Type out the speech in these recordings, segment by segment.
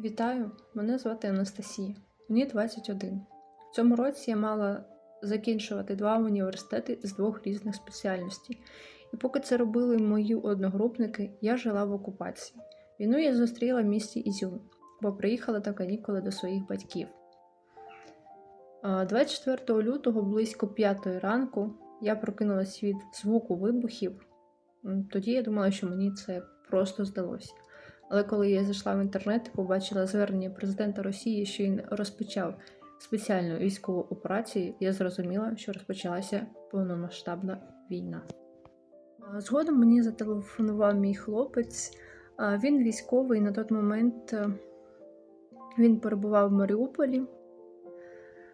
Вітаю, мене звати Анастасія. Мені 21. В цьому році я мала закінчувати два університети з двох різних спеціальностей. І поки це робили мої одногрупники, я жила в окупації. Війну я зустріла в місті Ізюм, бо приїхала на канікули до своїх батьків. 24 лютого близько 5 ранку я прокинулась від звуку вибухів. Тоді я думала, що мені це просто здалося. Але коли я зайшла в інтернет і побачила звернення президента Росії, що він розпочав спеціальну військову операцію, я зрозуміла, що розпочалася повномасштабна війна. Згодом мені зателефонував мій хлопець. Він військовий на той момент е, він перебував в Маріуполі.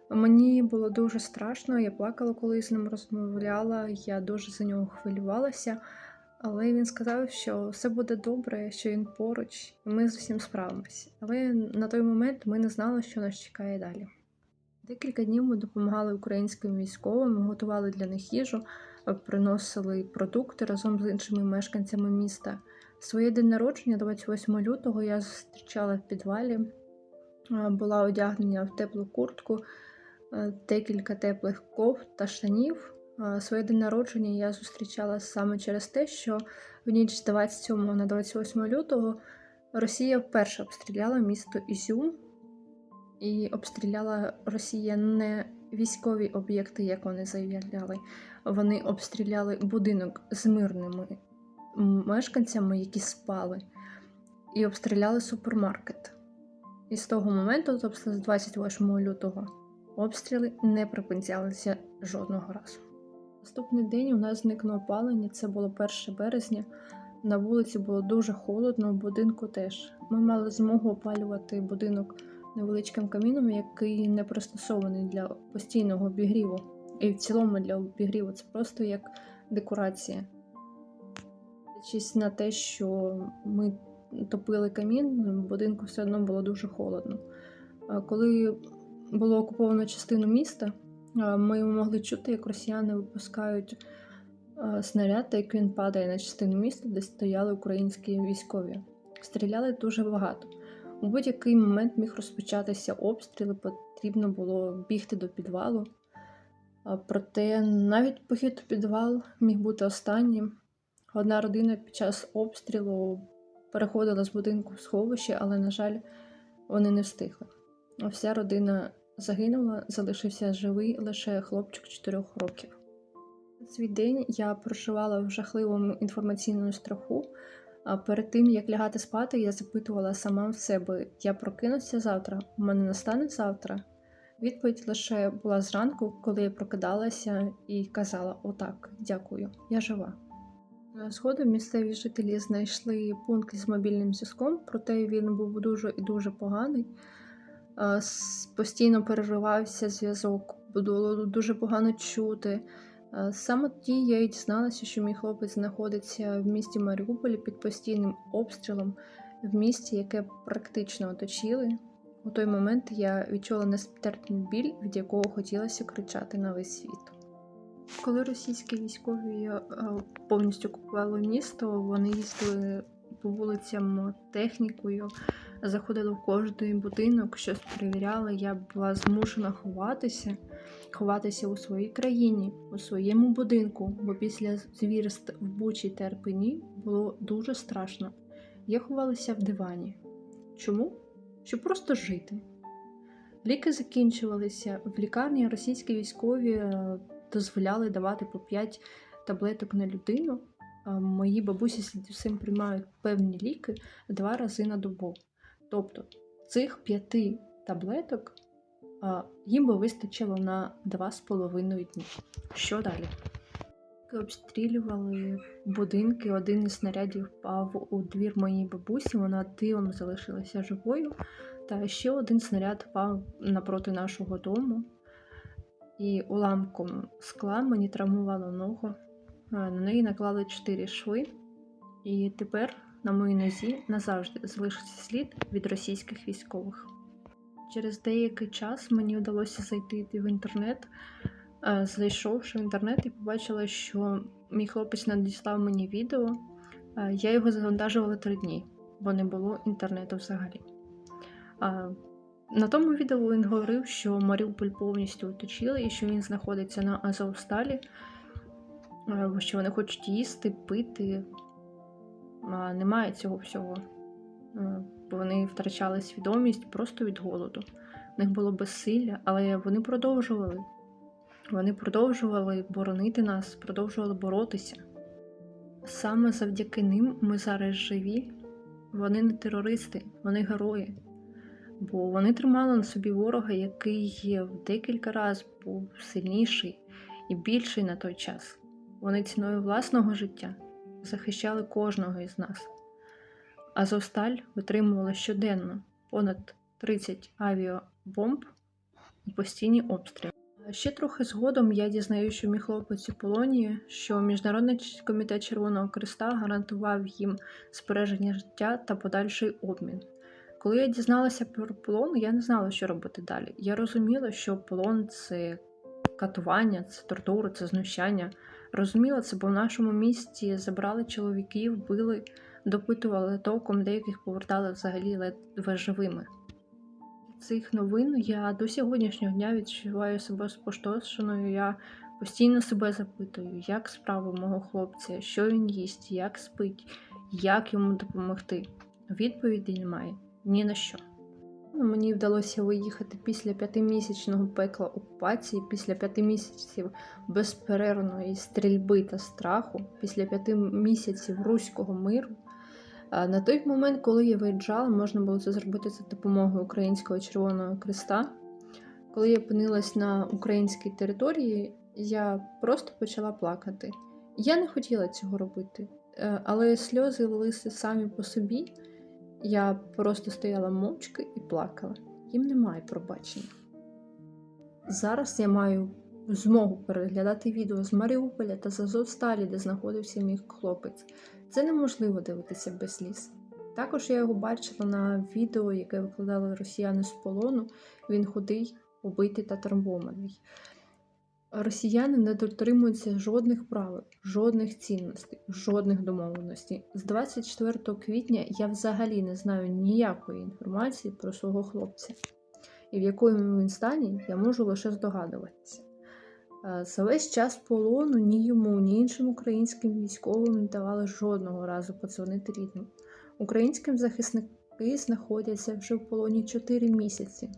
Мені було дуже страшно, я плакала, коли з ним розмовляла, я дуже за нього хвилювалася. Але він сказав, що все буде добре, що він поруч, і ми з усім справимося. Але на той момент ми не знали, що нас чекає далі. Декілька днів ми допомагали українським військовим, готували для них їжу, приносили продукти разом з іншими мешканцями міста. Своє день народження, 28 лютого, я зустрічала в підвалі, була одягнена в теплу куртку, е, декілька теплих кофт та штанів. Своє день народження я зустрічала саме через те, що в ніч з 27 на 28 лютого Росія вперше обстріляла місто Ізюм, і обстріляла Росія не військові об'єкти, як вони заявляли. Вони обстріляли будинок з мирними мешканцями, які спали, і обстріляли супермаркет. І з того моменту, тобто з 28 лютого, обстріли не припинялися жодного разу. Наступний день у нас зникло опалення, це було 1 березня. На вулиці було дуже холодно, в будинку теж. Ми мали змогу опалювати будинок невеличким каміном, який не пристосований для постійного обігріву. І в цілому для обігріву це просто як декорація. Дивлячись на те, що ми топили камін, в будинку все одно було дуже холодно. Коли було окуповано частину міста, ми могли чути, як росіяни випускають снаряд, та як він падає на частину міста, де стояли українські військові. Стріляли дуже багато. У будь-який момент міг розпочатися обстріл, і потрібно було бігти до підвалу. Проте навіть похід у підвал міг бути останнім. Одна родина під час обстрілу переходила з будинку в сховище, але, на жаль, вони не встигли. Вся родина загинула, залишився живий лише хлопчик 4 років. Свій день я проживала в жахливому інформаційному страху. А перед тим як лягати спати, я запитувала сама в себе: я прокинуся завтра, у мене настане завтра. Відповідь лише була зранку, коли я прокидалася і казала: Отак, дякую, я жива. Згодом місцеві жителі знайшли пункт з мобільним зв'язком, проте він був дуже і дуже поганий. Е, Постійно переривався зв'язок, було дуже погано чути. Е, Саме тоді я і дізналася, що мій хлопець знаходиться в місті Маріуполі під постійним обстрілом, в місті, яке практично оточили. У той момент я відчула нестерпний біль, від якого хотілося кричати на весь світ. Коли російські військові е, повністю окупували місто, вони їздили по вулицям технікою, заходили в кожний будинок, щось перевіряли. Я була змушена ховатися, ховатися у своїй країні, у своєму будинку, бо після звірств в Бучі та Арпені було дуже страшно. Я ховалася в дивані. Чому? Щоб просто жити. Ліки закінчувалися. В лікарні російські військові е, дозволяли давати по 5 таблеток на людину. Мої бабусі з дідусем приймають певні ліки два рази на добу. Тобто цих п'яти таблеток їм би вистачило на 2,5 дні. Що далі? Обстрілювали будинки. Один із снарядів впав у двір моїй бабусі. Вона дивом залишилася живою. Та ще один снаряд впав напроти нашого дому. І уламком скла мені травмувало ногу. На неї наклали 4 шви. І тепер на моїй нозі назавжди залишиться слід від російських військових. Через деякий час мені вдалося зайти в інтернет. Е, Зайшовши в інтернет і побачила, що мій хлопець надіслав мені відео. Е, Я його завантажувала три дні, бо не було інтернету взагалі. На тому відео він говорив, що Маріуполь повністю оточили і що він знаходиться на Азовсталі, е, що вони хочуть їсти, пити. Немає цього всього. Е, Вони втрачали свідомість просто від голоду. У них було безсилля, але вони продовжували. Вони продовжували боронити нас, продовжували боротися. Саме завдяки ним ми зараз живі. Вони не терористи, вони герої. Бо вони тримали на собі ворога, який в декілька разів був сильніший і більший на той час. Вони ціною власного життя захищали кожного із нас. Азовсталь витримувала щоденно понад 30 авіабомб і постійні обстріли. Ще трохи згодом я дізнаюся, що мій хлопець у полоні, що Міжнародний комітет Червоного Креста гарантував їм збереження життя та подальший обмін. Коли я дізналася про полон, я не знала, що робити далі. Я розуміла, що полон це катування, це тортура, це знущання. Розуміла це, бо в нашому місті забрали чоловіків, били, допитували током, деяких повертали взагалі ледве живими. Цих новин я до сьогоднішнього дня відчуваю себе спустошеною. Я постійно себе запитую, як справи мого хлопця, що він їсть, як спить, як йому допомогти. Відповіді немає ні на що. Мені вдалося виїхати після п'ятимісячного пекла окупації, після п'яти місяців безперервної стрільби та страху, після п'яти місяців руського миру. На той момент, коли я виїжджала, можна було це зробити за допомогою Українського Червоного Креста. Коли я опинилась на українській території, я просто почала плакати. Я не хотіла цього робити, е, але сльози лилися самі по собі. Я просто стояла мовчки і плакала. Їм немає пробачення. Зараз я маю змогу переглядати відео з Маріуполя та з Азовсталі, де знаходився мій хлопець. Це неможливо дивитися без сліз. Також я його бачила на відео, яке викладали росіяни з полону. Він худий, убитий та травмований. Росіяни не дотримуються жодних правил, жодних цінностей, жодних домовленостей. З 24 квітня я взагалі не знаю ніякої інформації про свого хлопця, і в якому він стані я можу лише здогадуватися. Е, За весь час полону ні йому, ні іншим українським військовим не давали жодного разу подзвонити рідним. Українським захисники знаходяться вже в полоні 4 місяці.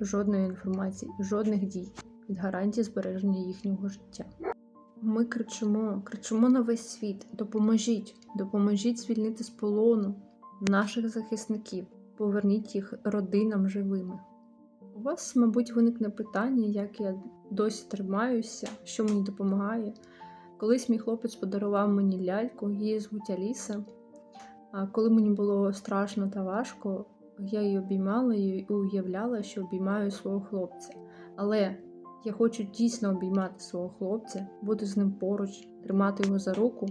Жодної інформації, жодних дій від гарантії збереження їхнього життя. Ми кричимо, кричимо на весь світ: допоможіть, допоможіть звільнити з полону наших захисників, поверніть їх родинам живими. У вас, мабуть, виникне питання, як я досі тримаюся, що мені допомагає. Колись мій хлопець подарував мені ляльку, її звуть Аліса. А коли мені було страшно та важко, я її обіймала і уявляла, що обіймаю свого хлопця. Але я хочу дійсно обіймати свого хлопця, бути з ним поруч, тримати його за руку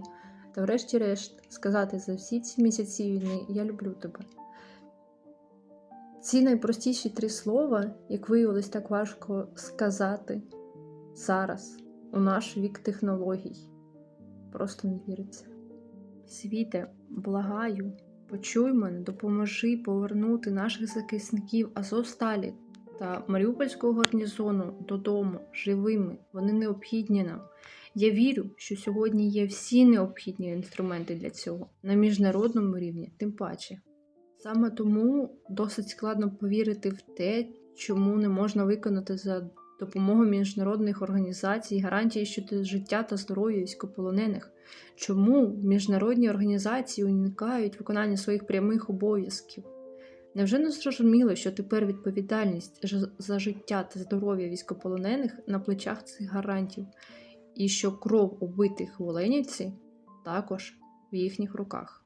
та, врешті-решт, сказати за всі ці місяці війни Я люблю тебе. Ці найпростіші три слова, як виявилось, так важко сказати зараз, у наш вік технологій. Просто не віриться. Світе, благаю, почуй мене, допоможи повернути наших захисників Азовсталі та Маріупольського гарнізону додому живими. Вони необхідні нам. Я вірю, що сьогодні є всі необхідні інструменти для цього на міжнародному рівні, тим паче. Саме тому досить складно повірити в те, чому не можна виконати за допомогою міжнародних організацій гарантії щодо життя та здоров'я військополонених. Чому міжнародні організації уникають виконання своїх прямих обов'язків? Невже не зрозуміло, що тепер відповідальність за життя та здоров'я військополонених на плечах цих гарантів, і що кров убитих в Оленівці також в їхніх руках?